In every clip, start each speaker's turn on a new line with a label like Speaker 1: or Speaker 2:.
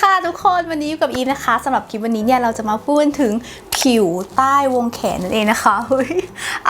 Speaker 1: ค่ะทุกคนวันนี้อยู่กับอีฟนะคะสำหรับคลิปวันนี้เนี่ยเราจะมาพูดถึง ผิวใต้วงแขนนั่นเองนะคะเฮ้ย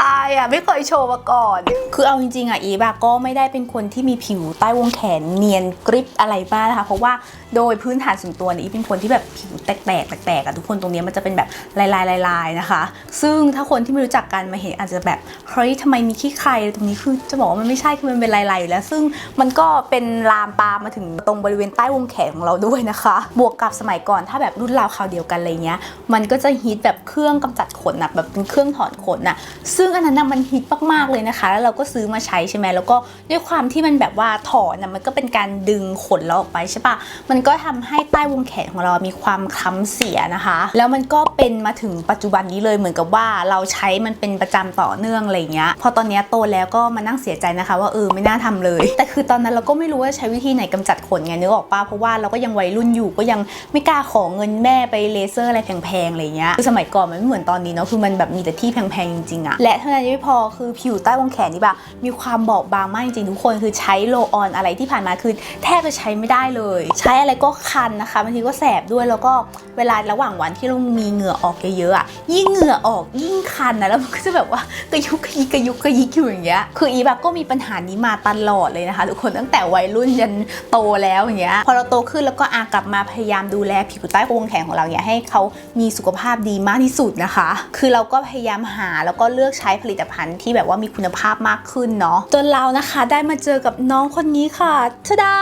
Speaker 1: อายอะไม่เคยโชว์มาก่อน คือเอาจริงๆอะอีฟอะก็ไม่ได้เป็นคนที่มีผิวใต้วงแขนเนียนกริบอะไรบ้างนะคะ เพราะว่าโดยพื้นฐานส่วนตัวเนี่ยอีเป็นคนที่แบบผิวแตกๆแตกอะทุกคนตรงนี้มันจะเป็นแบบลายๆลายๆนะคะ ซึ่งถ้าคนที่ไม่รู้จักกันมาเห็นอาจจะแบบเฮ้ยทำไมมีขี้ใครตรงนี้คือจะบอกว่ามันไม่ใช่คือมันเป็นลายๆอยู่แล้ว ซึ่งมันก็เป็นลามปามมาถึงตรงบริเวณใต้วงแขนของเราด้วยนะคะ บวกกับสมัยก่อนถ้าแบบรุ่นราวคราวเดียวกันอะไรเงี้ยมันก็จะฮิตแบบเครื่องกำจัดขนนะแบบเป็นเครื่องถอนขนนะซึ่งอันนั้นนะมันฮิตมากๆเลยนะคะ แล้วเราก็ซื้อมาใช้ใช่ไหมแล้วก็ด้วยความที่มันแบบว่าถอนนะมันก็เป็นการดึงขนเราออกไปใช่ปะมันก็ทำให้ใต้วงแขนของเรามีความคล้ำเสียนะคะ แล้วมันก็เป็นมาถึงปัจจุบันนี้เลยเหมือนกับว่าเราใช้มันเป็นประจำต่อเนื่องอะไรเงี้ยพอตอนนี้โตแล้วก็มานั่งเสียใจนะคะ ว่าเออไม่น่าทำเลย แต่คือตอนนั้นเราก็ไม่รู้ว่าใช้วิธีไหนกำจัดขนไงนึกออกปะเพราะว่าเราก็ยังวัยรุ่นอยู่ก็ยังไม่กล้าขอเงินแม่ไปเลเซอร์อะไรแพงๆอะไรเงี้ยคือสมัยก่อนมันไม่เหมือนตอนนี้เนาะคือมันแบบมีแต่ที่แพงๆจริงๆอะและเท่านั้นยังไม่พอคือผิวใต้วงแขนนี่แบบมีความบอบบางมากจริงๆทุกคนคือใช้โลออนอะไรที่ผ่านมาคือแทบจะใช้ไม่ได้เลย ใช้อะไรก็คันนะคะบางทีก็แสบด้วยแล้วก็เวลาระหว่างวันที่เรามีเหงื่อออกเยอะๆอะยิ่งเหงื่อออกยิ่งคันนะแล้วมันก็จะแบบว่ากระยุกกระยิกกระยุกกระยิกอยู่อย่างเงี้ยคืออีแบบก็มีปัญหานี้มาตลอดเลยนะคะทุกคนตั้งแต่วัยรุ่นยันโตแล้วอย่างเงี้ยพอเราโตขึ้นแล้วก็อากลับมาพยายามดูแลผิวใต้วงแขนของเราเนี่ยให้เขามีสุขภาพดีมากที่สุดนะคะ คือเราก็พยายามหาแล้วก็เลือกใช้ผลิตภัณฑ์ที่แบบว่ามีคุณภาพมากขึ้นเนาะจนเรานะคะได้มาเจอกับน้องคนนี้ค่ะชดา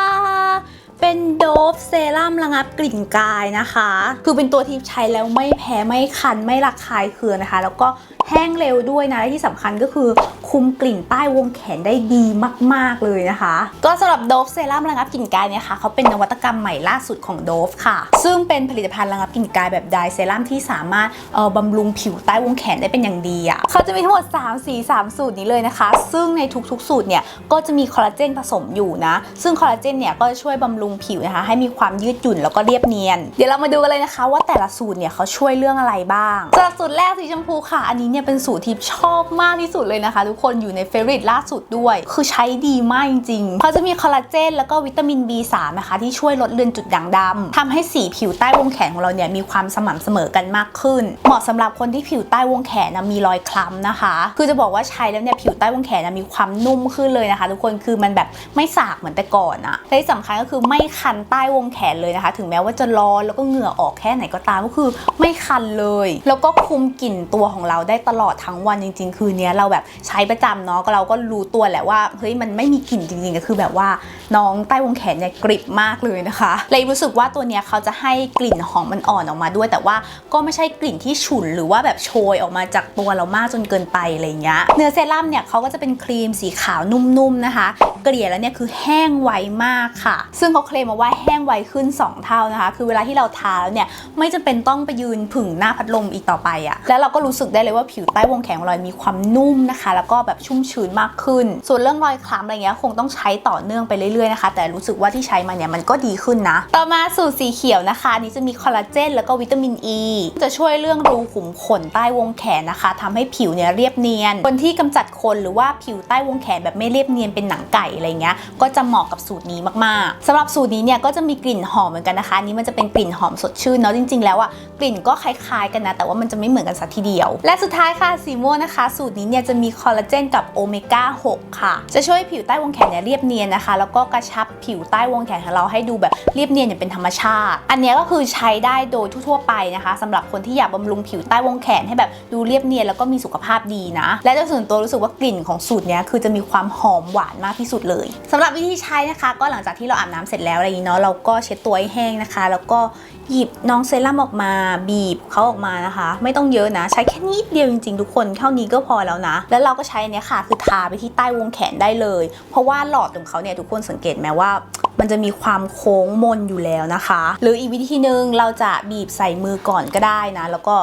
Speaker 1: เป็นโดฟเซรั่มระงับกลิ่นกายนะคะ คือเป็นตัวที่ใช้แล้วไม่แพ้ไม่คันไม่ระคายเคืองนะคะ แล้วก็แห้งเร็วด้วยนะและที่สำคัญก็คือคุมกลิ่นใต้วงแขนได้ดีมาก ๆ เลยนะคะ ก็สำหรับโดฟเซรั่มระงับกลิ่นกายเนี่ยค่ะเขาเป็นนวัตกรรมใหม่ล่าสุดของโดฟค่ะ ซึ่งเป็นผลิตภัณฑ์ระงับกลิ่นกายแบบไดเซรั่มที่สามารถเอ่อบำรุงผิวใต้วงแขนได้เป็นอย่างดีอะ่ะเขาจะมีทั้งหมด3สี3สูตรนี้เลยนะคะ ซึ่งในทุกๆ สูตรเนี่ยก็จะมีคอลลาเจนผสมอยู่นะซึ่งคอลลาเจนเนี่ยก็จะช่วยบำรุงผิวนะคะ ให้มีความยืดหยุ่นแล้วก็เรียบเนียน เดี๋ยวเรามาดูกันเลยนะคะ ว่าแต่ละสูตรเนี่ยเขาช่วยเรื่องอะไรบ้างจากสูตรแรกสีชมพูค่ะ อันนี้เนี่ยเป็นสูตรที่ชอบมากที่สุดเลยนะคะ ทุกคนอยู่ในเฟรนด์ล่าสุดด้วย คือใช้ดีมากจริงๆเขาจะมีคอลลาเจนแล้วก็วิตามิน B3 นะคะ ที่ช่วยลดเลือนจุดด่างดำทำให้สีผิวใต้วงแขนของเราเนี่ยมีความสม่ำเสมอกันมากขึ้น เหมาะสำหรับคนที่ผิวใต้วงแขนนะมีรอยคล้ำนะคะ คือจะบอกว่าใช้แล้วเนี่ยผิวใต้วงแขนนะมีความนุ่มขึ้นเลยนะคะ ทุกคนคือมันแบบไม่สากเหมือนแต่ก่อนอะและที่สำคัญก็คือไม่ไม่คันใต้วงแขนเลยนะคะ ถึงแม้ว่าจะร้อนแล้วก็เหงื่อออกแค่ไหนก็ตามก็คือไม่คันเลย แล้วก็คุมกลิ่นตัวของเราได้ตลอดทั้งวันจริง ๆ คือเนี้เราแบบใช้ประจำเนาะก็เราก็รู้ตัวแหละว่าเฮ้ยมันไม่มีกลิ่นจริงๆก็คือแบบว่าน้องใต้วงแขนเนี่ยกริบมากเลยนะคะเลยรู้สึกว่าตัวเนี้ยเขาจะให้กลิ่นหอมมันอ่อนออกมาด้วย แต่ว่าก็ไม่ใช่กลิ่นที่ฉุนหรือว่าแบบโชยออกมาจากตัวเรามากจนเกินไปอะไรเงี้ยเนื้อเซรั่มเนี่ยเขาก็จะเป็นครีมสีขาวนุ่มๆนะคะ เกลี่ยแล้วเนี่ยคือแห้งไวมากค่ะ ซึ่งเขาเคลมมาว่าแห้งไวขึ้น 2 เท่านะคะ คือเวลาที่เราทาแล้วเนี่ยไม่จำเป็นต้องไปยืนผึ่งหน้าพัดลมอีกต่อไปอะแล้วเราก็รู้สึกได้เลยว่าผิวใต้วงแขนของเรามีความนุ่มนะคะ แล้วก็แบบชุ่มชื้นมากขึ้น ส่วนเรื่องรอยคล้ำอะไรเงี้ยคงต้องใช้ต่อเนื่องไปเรื่อยๆนะคะ แต่รู้สึกว่าที่ใช้มาเนี่ยมันก็ดีขึ้นนะ ต่อมาสูตรสีเขียวนะคะนี้จะมีคอลลาเจนแล้วก็วิตามินอ e, ีจะช่วยเรื่องรูขุมขนใต้วงแขนนะคะทำให้ผิวเนี่ยเรียบเนียน คนที่กำจัดขนหรือว่าผิวใต้วงแขนแบบไม่เรียบเนียนเป็นหนังไก่อะไรเงี้ยก็จะเหมาะกับสูตรนี้มากๆสำหรับสูตรนี้เนี่ยก็จะมีกลิ่นหอมเหมือนกันนะคะนี้มันจะเป็นกลิ่นหอมสดชื่นเนาะจริง ๆ แล้วอะกลิ่นก็คล้ายๆกันนะแต่ว่ามันจะไม่เหมือนกันสักทีเดียว และสุดท้ายค่ะสีม่วงนะคะ สูตรนี้เนี่ยจะมีคอลลาเจนกับโอเมก้า6ค่ะ จะช่วยผิวใต้วงแขนเนี่ยเรียบเนียนนะคะ แล้วก็กระชับผิวใต้วงแขนของเราให้ดูแบบเรียบเนียนอย่างเป็นธรรมชาติ อันนี้ก็คือใช้ได้โดยทั่วๆไปนะคะสำหรับคนที่อยากบำรุงผิวใต้วงแขนให้แบบดูเรียบเนียนแล้วก็มีสุขภาพดีนะ และโดยส่วนตัวรู้สึกว่ากลิ่นของสูตรเนี้ยคือจะมีความหอมหวานมากที่สุดเลยสำหรับวิธีใช้นะคะ ก็หลังจากที่เราอาบน้ำเสร็จแล้วอะไรอย่างนี้เนาะเราก็เช็ดตัวให้แห้งนะคะ แล้วก็หยิบน้องเซรั่มออกมาบีบเขาออกมานะคะ ไม่ต้องเยอะนะ ใช้แค่นิดเดียวจริงๆ ทุกคนเท่านี้ก็พอแล้วนะ แล้วเราก็ใช้อันเนี้ยค่ะ คือทาไปที่ใต้วงแขนได้เลย เพราะว่าหลอดของเขาเนี่ยทุกคนสังเกตไหมว่า มันจะมีความโค้งมนอยู่แล้วนะคะ หรืออีกวิธีหนึ่งเราจะบีบใส่มือก่อนก็ได้นะ แล้วก็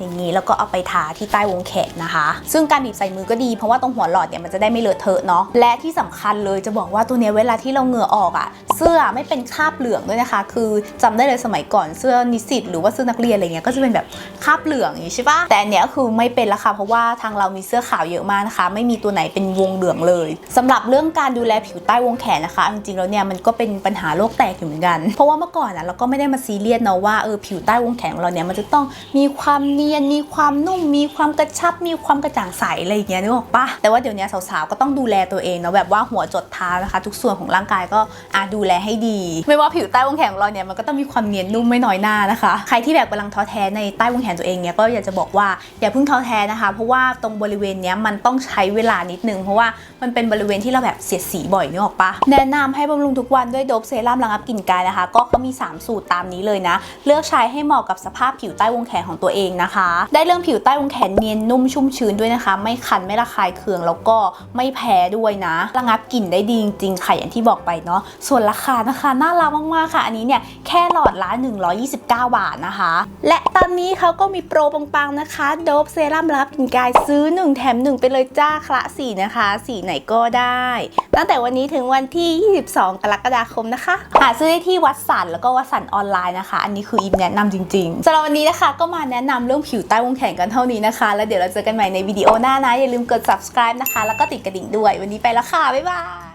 Speaker 1: อย่างนี้แล้วก็เอาไปทาที่ใต้วงแขนนะคะ ซึ่งการบีบใส่มือก็ดีเพราะว่าตรงหัวหลอดเนี่ยมันจะได้ไม่เลอะเทอะเนาะและที่สำคัญเลยจะบอกว่าตัวเนี้ยเวลาที่เราเหงื่อออกอะเสื้อไม่เป็นคราบเหลืองด้วยนะคะ คือจำได้เลยสมัยก่อนเสื้อนิสิตหรือว่าเสื้อนักเรียนอะไรเงี้ยก็จะเป็นแบบคราบเหลืองอย่างนี้ใช่ปะแต่อันเนี้ยคือไม่เป็นละค่ะเพราะว่าทางเรามีเสื้อขาวเยอะมากนะคะ ไม่มีตัวไหนเป็นวงเหลืองเลยสำหรับเรื่องการดูแลผิวใต้วงแขนนะคะจริงๆแล้วเนี่ยมันก็เป็นปัญหาโรคแตกอยู่เหมือนกัน เพราะว่าเมื่อก่อนอะเราก็ไม่ได้มาซีเรียสเนาะว่าเออผิวใต้วงแขนของเราเนี่ยมันจะต้องมีความเนียน มีความนุ่ม มีความกระชับ มีความกระจ่างใสอะไรอย่างเงี้ยนึกออกปะแต่ว่าเดี๋ยวนี้สาวๆ ก็ต้องดูแลตัวเองเนาะแบบว่าหัวจดเท้านะคะ ทุกส่วนของร่างกายก็อาดูแลให้ดี ไม่ว่าผิวใต้วงแขนของเราเนี่ยมันก็ต้องมีความเนียนนุ่มไม่น้อยหน้านะคะ ใครที่แบบกำลังท้อแท้ในใต้วงแขนตัวเองเนี่ยก็อยากจะบอกว่าอย่าเพิ่งท้อแท้นะคะ เพราะว่าตรงบริเวณเนี้ยมันต้องใช้เวลานิดนึงเพราะว่ามันเป็นบริเวณที่เราแบบเสียดสีบ่อยนึกออกปะแนะนำให้บำรุงทุกวันด้วยโดบเซรั่มระงับกลิ่นกายนะคะ ก็เขามี 3 สูตรตามนี้เลยนะ เลือกใช้ให้เหมาะกับสภาพผิวใต้วงแขนของตัวเองนะคะได้เรื่องผิวใต้วงแขนเนียนนุ่มชุ่มชื้นด้วยนะคะ ไม่คันไม่ระคายเคืองแล้วก็ไม่แพ้ด้วยนะ ระงับกลิ่นได้ดีจริงๆค่ะอย่างที่บอกไปเนาะส่วนราคานะคะน่ารักมากๆค่ะ อันนี้เนี่ยแค่หลอดละ 129 บาทนะคะ และตอนนี้เขาก็มีโปรปังๆนะคะโดบเซรั่มรับกลิ่นกายซื้อ 1 แถม 1 ไปเลยจ้าคละสีนะคะ สีไหนก็ได้ ตั้งแต่วันนี้ถึงวันที่ 22 กรกฎาคมนะคะหาซื้อได้ที่วัดสันแล้วก็วัดสันออนไลน์นะคะ อันนี้คืออิมแนะนำจริงๆสำหรับวันนี้นะคะก็มาแนะนำเรื่องผิวใต้วงแขนกันเท่านี้นะคะ แล้วเดี๋ยวเราเจอกันใหม่ในวิดีโอหน้านะ อย่าลืมกด subscribe นะคะ แล้วก็ติดกระดิ่งด้วย วันนี้ไปแล้วค่ะ บ๊ายบาย